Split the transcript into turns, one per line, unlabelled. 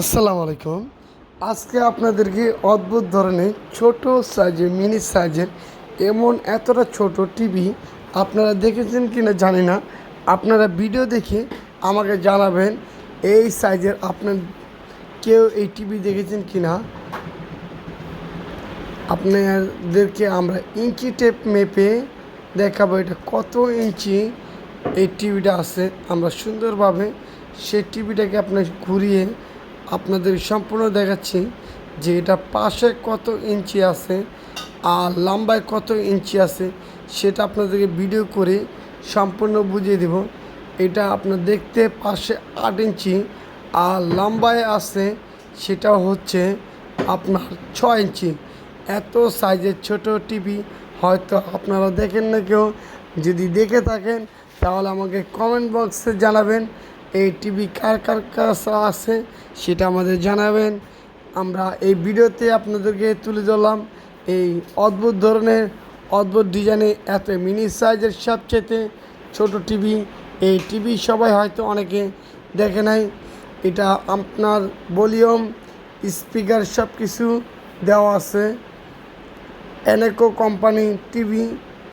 আসসালামু আলাইকুম। আজকে আপনাদেরকে অদ্ভুত ধরনের ছোট সাইজের, মিনি সাইজের, এমন এতটা ছোট টিভি আপনারা দেখেছেন কি না জানি না। আপনারা ভিডিও দেখে আমাকে জানাবেন এই সাইজের আপনার কেউ এই টিভি দেখেছেন কি না আপনাদেরকে আমরা ইঞ্চি টেপ মেপে দেখাবো এটা কত ইঞ্চি এই টিভিটা আছে। আমরা সুন্দরভাবে সেই টিভিটাকে আপনার ঘুরিয়ে আপনাদের সম্পূর্ণ দেখাচ্ছি যে এটা পাশে কত ইঞ্চি আছে আর লম্বায় কত ইঞ্চি আছে, সেটা আপনাদেরকে ভিডিও করে সম্পূর্ণ বুঝিয়ে দেব। এটা আপনার দেখতে পাশে আট ইঞ্চি আর লম্বায় আছে সেটা হচ্ছে আপনার ছয় ইঞ্চি। এত সাইজের ছোট টিভি হয়তো আপনারা দেখেন না কেউ। যদি দেখে থাকেন, তাহলে আমাকে কমেন্ট বক্সে জানাবেন। এই টিভি কার কার কাছে আছে সেটা আমাদের জানাবেন। আমরা এই ভিডিওতে আপনাদেরকে তুলে ধরলাম এই অদ্ভুত ধরনের, অদ্ভুত ডিজাইনে এত মিনি সাইজের সবচেয়ে ছোট টিভি। এই টিভি সবাই হয়তো অনেকে দেখে নাই। এটা আপনার ভলিউম, স্পিকার সব কিছু দেওয়া আছে। এনেকো কোম্পানি টিভি